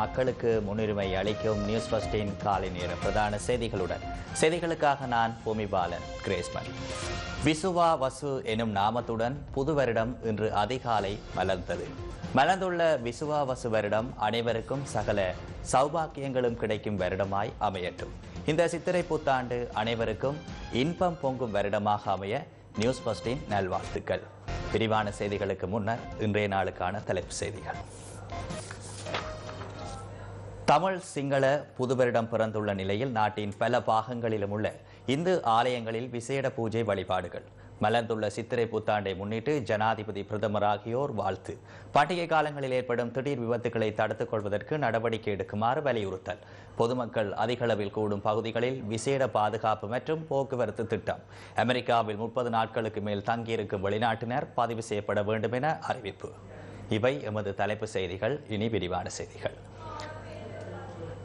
மக்களுக்கு முன்னுரிமை அளிக்கும் நியூஸ் ஃபர்ஸ்டின் காலை நேர பிரதான செய்திகளுடன். செய்திகளுக்காக நான் பூமிபாலன் கிரேஸ்மன் விசுவா வசு எனும் நாமத்துடன் புது வருடம் இன்று அதிகாலை மலர்ந்தது. மலர்ந்துள்ள விசுவா வசு வருடம் அனைவருக்கும் சகல சௌபாக்கியங்களும் கிடைக்கும் வருடமாய் அமையட்டும். இந்த சித்திரை புத்தாண்டு அனைவருக்கும் இன்பம் பொங்கும் வருடமாக அமைய நியூஸ் பஸ்டின் நல்வாழ்த்துக்கள். விரிவான செய்திகளுக்கு முன்னர் இன்றைய நாளுக்கான தலைப்பு செய்திகள். தமிழ் சிங்கள புதுவரிடம் பிறந்துள்ள நிலையில் நாட்டின் பல பாகங்களிலும் உள்ள இந்து ஆலயங்களில் விசேட பூஜை வழிபாடுகள். மலர்ந்துள்ள சித்திரை புத்தாண்டை முன்னிட்டு ஜனாதிபதி பிரதமர் ஆகியோர் வாழ்த்து. பண்டிகை காலங்களில் ஏற்படும் திடீர் விபத்துகளை தடுத்துக் கொள்வதற்கு நடவடிக்கை எடுக்குமாறு வலியுறுத்தல். பொதுமக்கள் அதிகளவில் கூடும் பகுதிகளில் விசேட பாதுகாப்பு மற்றும் போக்குவரத்து திட்டம். அமெரிக்காவில் முப்பது நாட்களுக்கு மேல் தங்கியிருக்கும் வெளிநாட்டினர் பதிவு செய்யப்பட வேண்டும் என அறிவிப்பு. இவை எமது தலைப்பு செய்திகள். இனி விரிவான செய்திகள்.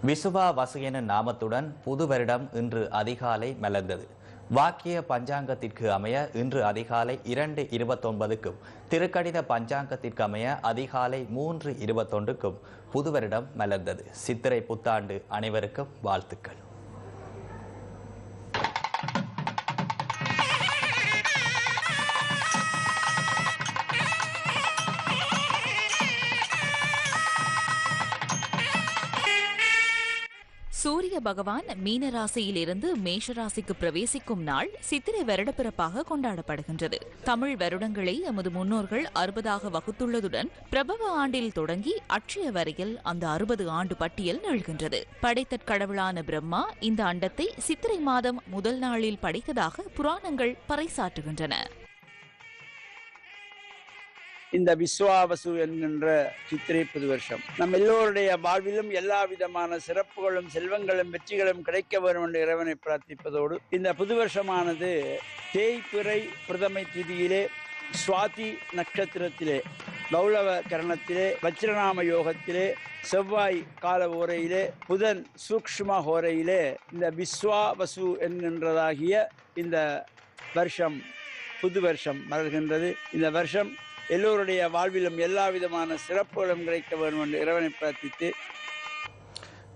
விசுவா வசையன நாமத்துடன் புது வருடம் இன்று அதிகாலை மலர்ந்தது. வாக்கிய பஞ்சாங்கத்திற்கு அமைய இன்று அதிகாலை இரண்டு இருபத்தொன்பதுக்கும் திருக்கடித பஞ்சாங்கத்திற்கு அமைய அதிகாலை மூன்று இருபத்தொன்றுக்கும் புது வருடம் மலர்ந்தது. சித்திரை புத்தாண்டு அனைவருக்கும் வாழ்த்துக்கள். சூரிய பகவான் மீன ராசியிலிருந்து மேஷ ராசிக்கு பிரவேசிக்கும் நாள் சித்திரை வருடப்பிறப்பாக கொண்டாடப்படுகின்றது. தமிழ் வருடங்களை எமது முன்னோர்கள் அறுபதாக வகுத்துள்ளதுடன் பிரபவ ஆண்டில் தொடங்கி அட்சய வரையில் அந்த அறுபது ஆண்டு பட்டியல் நிகழ்கின்றது. படைத்தற்கடவுளான பிரம்மா இந்த அண்டத்தை சித்திரை மாதம் முதல் நாளில் படைத்ததாக புராணங்கள் பறைசாற்றுகின்றன. இந்த விஸ்வாவசு என்கின்ற சித்திரை புது வருஷம். நம் எல்லோருடைய வாழ்விலும் எல்லா விதமான சிறப்புகளும் செல்வங்களும் வெற்றிகளும் கிடைக்க வேண்டும் என்று இறைவனை பிரார்த்திப்பதோடு இந்த புது வருஷமானது தேய்பிறை பிரதமை திதியிலே சுவாதி நட்சத்திரத்திலே கௌளவ கரணத்திலே வச்சிரநாம யோகத்திலே செவ்வாய் கால ஓரையிலே புதன் சூக்ஷ்ம ஹோரையிலே இந்த விஸ்வாவசு என்கின்றதாகிய இந்த வருஷம் புது வருஷம் மலர்கின்றது. இந்த வருஷம் எல்லோருடைய வாழ்விலும் எல்லா விதமான சிறப்புகளும் கிடைக்க வேண்டும் என்று இறைவனை பிரார்த்தித்து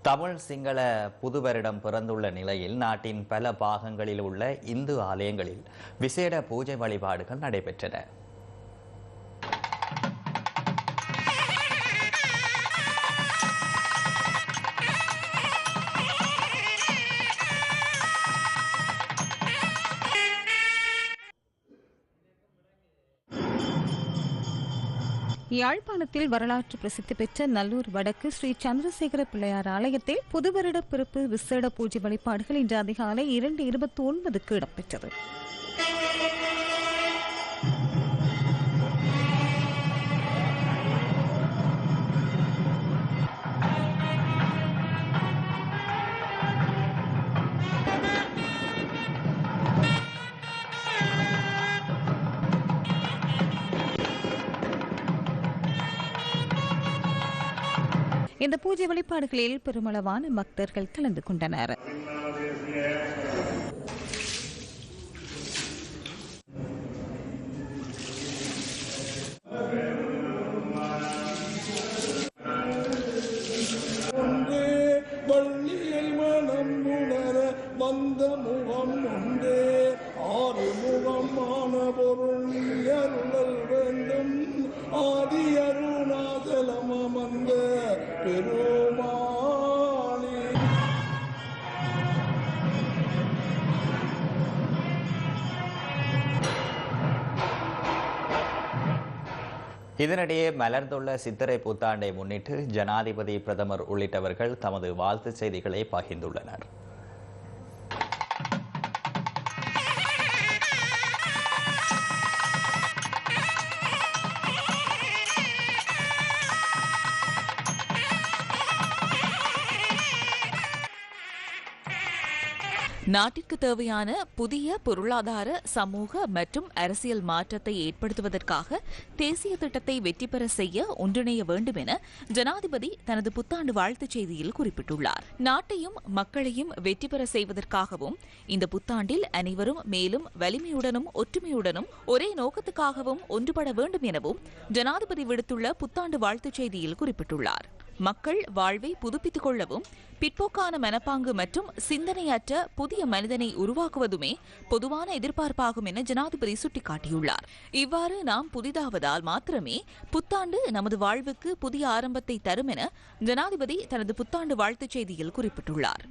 தமிழ் சிங்கள புது வருடம் பிறந்துள்ள நிலையில் நாட்டின் பல பாகங்களில் உள்ள இந்து ஆலயங்களில் விசேட பூஜை வழிபாடுகள் நடைபெற்றன. யாழ்ப்பாணத்தில் வரலாற்று பிரசித்தி பெற்ற நல்லூர் வடக்கு ஸ்ரீ சந்திரசேகர பிள்ளையார் ஆலயத்தில் புதுவருட பிறப்பு விசேட பூஜை வழிபாடுகள் இன்று அதிகாலை இரண்டு இருபத்தி ஒன்பதுக்கு இடம்பெற்றது. இந்த பூஜை வழிபாடுகளில் பெருமளவான பக்தர்கள் கலந்து கொண்டனர். இதனிடையே மலர்ந்துள்ள சித்திரை புத்தாண்டை முன்னிட்டு ஜனாதிபதி பிரதமர் உள்ளிட்டவர்கள் தமது வாழ்த்துச் செய்திகளை பகிர்ந்துள்ளனர். நாட்டிற்கு தேவையான புதிய பொருளாதார சமூக மற்றும் அரசியல் மாற்றத்தை ஏற்படுத்துவதற்காக தேசிய திட்டத்தை வெற்றி பெற செய்ய ஒன்றிணைய வேண்டும் என ஜனாதிபதி தனது புத்தாண்டு வாழ்த்துச் செய்தியில் குறிப்பிட்டுள்ளார். நாட்டையும் மக்களையும் வெற்றி பெற செய்வதற்காகவும் இந்த புத்தாண்டில் அனைவரும் மேலும் வலிமையுடனும் ஒற்றுமையுடனும் ஒரே நோக்கத்துக்காகவும் ஒன்றுபட வேண்டும் எனவும் ஜனாதிபதி விடுத்துள்ள புத்தாண்டு வாழ்த்துச் செய்தியில் குறிப்பிட்டுள்ளார். மக்கள் வாழ்வை புதுப்பித்துக் கொள்ளவும் பிற்போக்கான மனப்பாங்கு மற்றும் சிந்தனையற்ற புதிய மனிதனை உருவாக்குவதுமே பொதுவான எதிர்பார்ப்பாகும் என ஜனாதிபதி சுட்டிக்காட்டியுள்ளார். இவ்வாறு நாம் புதிதாவதால் மாத்திரமே புத்தாண்டு நமது வாழ்வுக்கு புதிய ஆரம்பத்தை தரும் என ஜனாதிபதி தனது புத்தாண்டு வாழ்த்துச் செய்தியில் குறிப்பிட்டுள்ளார்.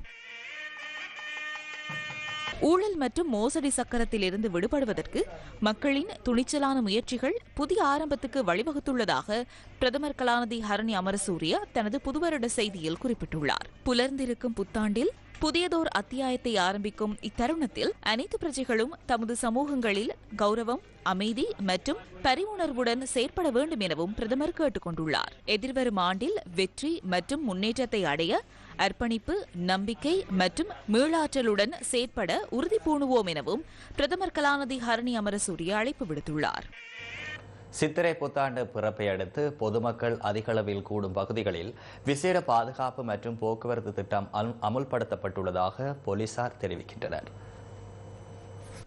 ஊழல் மற்றும் மோசடி சக்கரத்தில் இருந்து விடுபடுவதற்கு மக்களின் துணிச்சலான முயற்சிகள் புதிய ஆரம்பத்துக்கு வழிவகுத்துள்ளதாக பிரதமர் கலாநிதி ஹரணி அமரசூரிய தனது புதுவருட செய்தியில் குறிப்பிட்டுள்ளார். புலர்ந்திருக்கும் புத்தாண்டில் புதியதோர் அத்தியாயத்தை ஆரம்பிக்கும் இத்தருணத்தில் அனைத்து பிரஜைகளும் தமது சமூகங்களில் கௌரவம் அமைதி மற்றும் பரிவுணர்வுடன் செயற்பட வேண்டும் எனவும் பிரதமர் கேட்டுக் கொண்டுள்ளார் எதிர்வரும் ஆண்டில் வெற்றி மற்றும் முன்னேற்றத்தை அடைய அர்ப்பணிப்பு நம்பிக்கை மற்றும் மீளாற்றலுடன் செயற்பட உறுதி பூணுவோம் எனவும் பிரதமர் கலாநிதி ஹரணி அமரசூரிய அழைப்பு விடுத்துள்ளார். சித்திரை புத்தாண்டு பிறப்பை அடுத்து பொதுமக்கள் அதிகளவில் கூடும் பகுதிகளில் விசேட பாதுகாப்பு மற்றும் போக்குவரத்து திட்டம் அமுல்படுத்தப்பட்டுள்ளதாக போலீசார் தெரிவிக்கின்றனர்.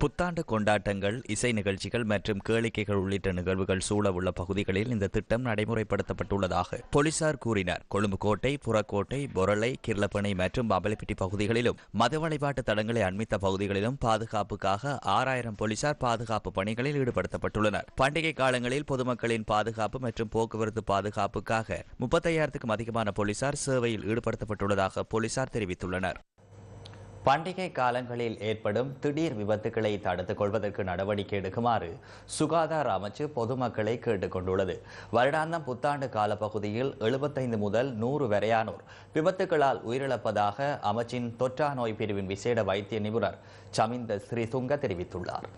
புத்தாண்டு கொண்டாட்டங்கள் இசை நிகழ்ச்சிகள் மற்றும் கேளிக்கைகள் உள்ளிட்ட நிகழ்வுகள் சூழவுள்ள பகுதிகளில் இந்த திட்டம் நடைமுறைப்படுத்தப்பட்டுள்ளதாக போலீசார் கூறினர். கொழும்பு கோட்டை புறக்கோட்டை பொரளை கிர்லப்பனை மற்றும் அபலப்பிட்டி பகுதிகளிலும் மத வழிபாட்டு தடங்களை அண்மித்த பகுதிகளிலும் பாதுகாப்புக்காக ஆறாயிரம் போலீசார் பாதுகாப்பு பணிகளில் ஈடுபடுத்தப்பட்டுள்ளனர். பண்டிகை காலங்களில் பொதுமக்களின் பாதுகாப்பு மற்றும் போக்குவரத்து பாதுகாப்புக்காக முப்பத்தையாயிரத்துக்கும் அதிகமான போலீசார் சேவையில் ஈடுபடுத்தப்பட்டுள்ளதாக போலீசார் தெரிவித்துள்ளனர். பண்டிகை காலங்களில் ஏற்படும் திடீர் விபத்துக்களை தடுத்துக் கொள்வதற்கு நடவடிக்கை எடுக்குமாறு சுகாதார அமைச்சு பொதுமக்களை கேட்டுக்கொண்டுள்ளது. வருடாந்தம் புத்தாண்டு காலப்பகுதியில் எழுபத்தைந்து முதல் நூறு வரையானோர் விபத்துகளால் உயிரிழப்பதாக அமைச்சின் தொற்றா நோய் பிரிவின் விசேட வைத்திய நிபுணர் சமிந்த ஸ்ரீசுங்க தெரிவித்துள்ளார்.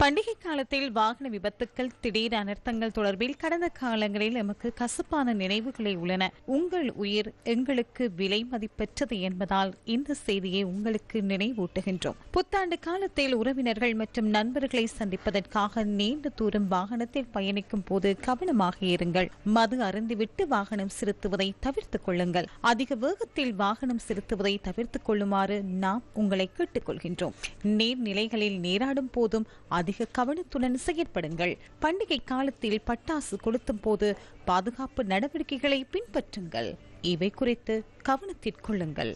பண்டிகை காலத்தில் வாகன விபத்துக்கள் திடீர் அனர்த்தங்கள் தொடர்பில் கடந்த காலங்களில் எமக்கு கசப்பான நினைவுகளே உள்ளன. உங்கள் உயிர் எங்களுக்கு விலை மதிப்பெற்றது என்பதால் இந்த செய்தியை உங்களுக்கு நினைவூட்டுகின்றோம். புத்தாண்டு காலத்தில் உறவினர்கள் மற்றும் நண்பர்களை சந்திப்பதற்காக நீண்ட தூரம் வாகனத்தில் பயணிக்கும் போது கவனமாக இருங்கள். மது அருந்திவிட்டு வாகனம் செலுத்துவதை தவிர்த்துக் கொள்ளுங்கள். அதிக வேகத்தில் வாகனம் செலுத்துவதை தவிர்த்துக் கொள்ளுமாறு நாம் உங்களை கேட்டுக்கொள்கின்றோம். நீர்நிலைகளில் நீராடும் போதும் அதிக கவனத்துடன் செயற்படுங்கள். பண்டிகை காலத்தில் பட்டாசு கொளுத்தும் போது பாதுகாப்பு நடவடிக்கைகளை பின்பற்றுங்கள். இவை குறித்து கவனத்திற்கொள்ளுங்கள்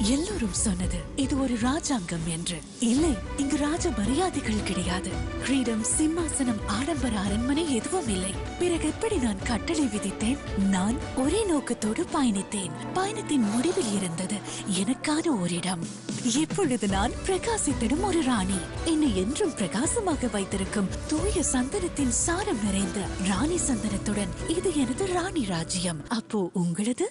எல்லோரும் சொன்னது இது ஒரு ராஜாங்கம் என்று. இல்லை இங்கு ராஜ மரியாதைகள் கிடையாது. கிரீடம் சிம்மாசனம் ஆடம்பர அரண்மனை எதுவும் இல்லை. பிறகு எப்படி நான் கட்டளை விதித்தேன்? நான் ஒரே நோக்கத்தோடு பயணித்தேன். பயணத்தின் முடிவில் இருந்தது எனக்கான ஓரிடம். எப்பொழுது நான் பிரகாசித்திடும் ஒரு ராணி. என்னை என்றும் பிரகாசமாக வைத்திருக்கும் தூய சந்தனத்தின் சாரம் நிறைந்த ராணி சந்தனத்துடன் இது எனது ராணி ராஜ்யம். அப்போ உங்களது?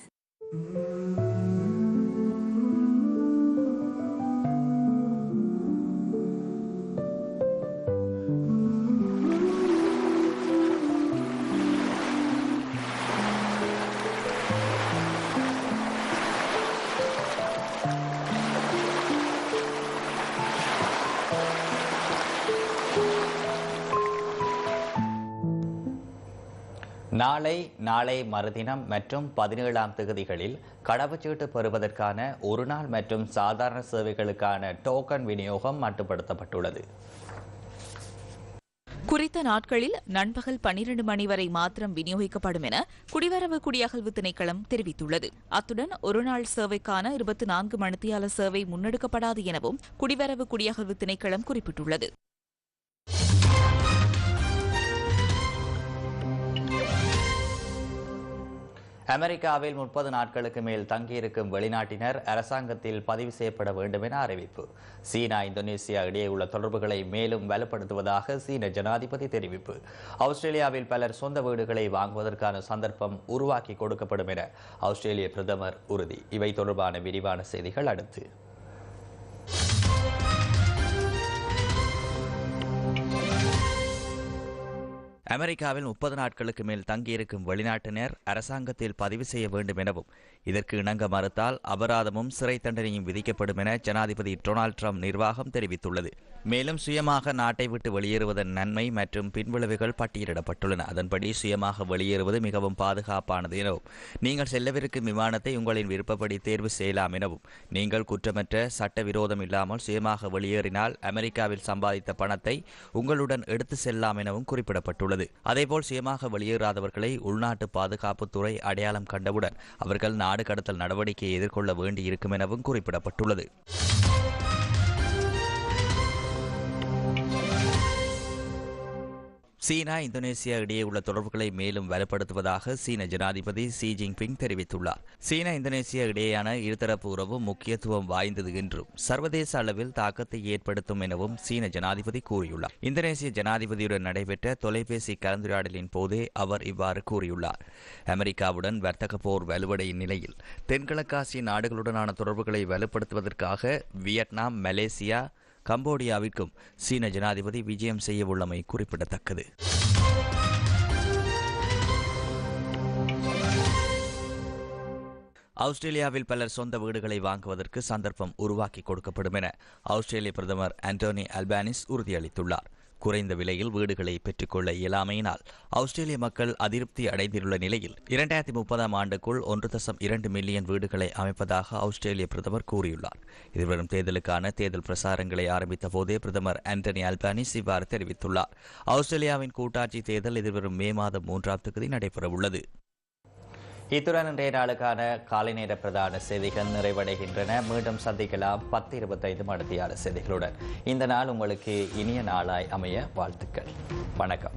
நாளை நாளை மறுதினம் மற்றும் பதினேழாம் தேதிகளில் கடவுச்சீட்டு பெறுவதற்கான ஒரு நாள் மற்றும் சாதாரண சேவைகளுக்கான டோக்கன் விநியோகம் மட்டுப்படுத்தப்பட்டுள்ளது. குறித்த நாட்களில் நண்பகல் பனிரண்டு மணி வரை மாத்திரம் விநியோகிக்கப்படும் என குடிவரவு குடியகல்வு திணைக்களம் தெரிவித்துள்ளது. அத்துடன் ஒருநாள் சேவைக்கான இருபத்தி நான்கு மணித்தியால சேவை முன்னெடுக்கப்படாது எனவும் குடிவரவு குடியகல்வு திணைக்களம் குறிப்பிட்டுள்ளது. அமெரிக்காவில் முப்பது நாட்களுக்கு மேல் தங்கியிருக்கும் வெளிநாட்டினர் அரசாங்கத்தில் பதிவு செய்யப்பட வேண்டும் என அறிவிப்பு. சீனா இந்தோனேசியா இடையே உள்ள தொடர்புகளை மேலும் வலுப்படுத்துவதாக சீன ஜனாதிபதி தெரிவிப்பு. ஆஸ்திரேலியாவில் பலர் சொந்த வீடுகளை வாங்குவதற்கான சந்தர்ப்பம் உருவாக்கி கொடுக்கப்படும் என ஆஸ்திரேலிய பிரதமர் உறுதி. இவை தொடர்பான விரிவான செய்திகள் அடுத்து. அமெரிக்காவில் முப்பது நாட்களுக்கு மேல் தங்கியிருக்கும் வெளிநாட்டினர் அரசாங்கத்தில் பதிவு செய்ய வேண்டும் எனவும் இதற்கு இணங்க மறுத்தால் அபராதமும் சிறை தண்டனையும் விதிக்கப்படும் என ஜனாதிபதி டொனால்ட் ட்ரம்ப் நிர்வாகம் தெரிவித்துள்ளது. மேலும் சுயமாக நாட்டை விட்டு வெளியேறுவதன் நன்மை மற்றும் பின்விளைவுகள் பட்டியலிடப்பட்டுள்ளன. அதன்படி சுயமாக வெளியேறுவது மிகவும் பாதுகாப்பானது எனவும் நீங்கள் செல்லவிருக்கும் விமானத்தை உங்களின் விருப்பப்படி தேர்வு செய்யலாம் எனவும் நீங்கள் குற்றமற்ற சட்டவிரோதம் இல்லாமல் சுயமாக வெளியேறினால் அமெரிக்காவில் சம்பாதித்த பணத்தை உங்களுடன் எடுத்து செல்லலாம் எனவும் குறிப்பிடப்பட்டுள்ளது. தெரிவித்துள்ளது அதேபோல் சுயமாக வெளியேறாதவர்களை உள்நாட்டு பாதுகாப்புத்துறை அடையாளம் கண்டவுடன் அவர்கள் நாடு கடத்தல் நடவடிக்கையை எதிர்கொள்ள வேண்டியிருக்கும் எனவும் குறிப்பிடப்பட்டுள்ளது. சீனா இந்தோனேசியா இடையே உள்ள தொடர்புகளை மேலும் வலுப்படுத்துவதாக சீன ஜனாதிபதி ஷி ஜின்பிங் தெரிவித்துள்ளார். சீனா இந்தோனேசியா இடையேயான இருதரப்பு உறவு முக்கியத்துவம் வாய்ந்தது என்றும் சர்வதேச அளவில் தாக்கத்தை ஏற்படுத்தும் எனவும் சீன ஜனாதிபதி கூறியுள்ளார். இந்தோனேசிய ஜனாதிபதியுடன் நடைபெற்ற தொலைபேசி கலந்துரையாடலின் போதே அவர் இவ்வாறு கூறியுள்ளார். அமெரிக்காவுடன் வர்த்தக போர் வலுவடையும் நிலையில் தென்கிழக்காசிய நாடுகளுடனான தொடர்புகளை வலுப்படுத்துவதற்காக வியட்நாம் மலேசியா கம்போடியாவிற்கும் சீன ஜனாதிபதி விஜயம் செய்ய உள்ளமை குறிப்பிடத்தக்கது. ஆஸ்திரேலியாவில் பலர் சொந்த வீடுகளை வாங்குவதற்கு சந்தர்ப்பம் உருவாக்கி கொடுக்கப்படும் என ஆஸ்திரேலிய பிரதமர் ஆண்டோனி அல்பானிஸ் உறுதியளித்துள்ளார். குறைந்த விலையில் வீடுகளை பெற்றுக்கொள்ள இயலாமையினால் ஆஸ்திரேலிய மக்கள் அதிருப்தி அடைந்துள்ள நிலையில் இரண்டாயிரத்தி முப்பதாம் ஆண்டுக்குள் ஒன்று தசம் இரண்டு மில்லியன் வீடுகளை அமைப்பதாக ஆஸ்திரேலிய பிரதமர் கூறியுள்ளார். எதிர்வரும் தேர்தலுக்கான தேர்தல் பிரசாரங்களை ஆரம்பித்த போதே பிரதமர் ஆண்டனி அல்பானிஸ் இவ்வாறு தெரிவித்துள்ளார். ஆஸ்திரேலியாவின் கூட்டாட்சி தேர்தல் எதிர்வரும் மே மாதம் மூன்றாம் தேதி நடைபெறவுள்ளது. இத்துடன் இன்றைய நாளுக்கான காலை நேர பிரதான செய்திகள் நிறைவடைகின்றன. மீண்டும் சந்திக்கலாம் பத்து இருபத்தைந்து மடத்தியால செய்திகளுடன். இந்த நாள் உங்களுக்கு இனிய நாளாய் அமைய வாழ்த்துக்கள். வணக்கம்.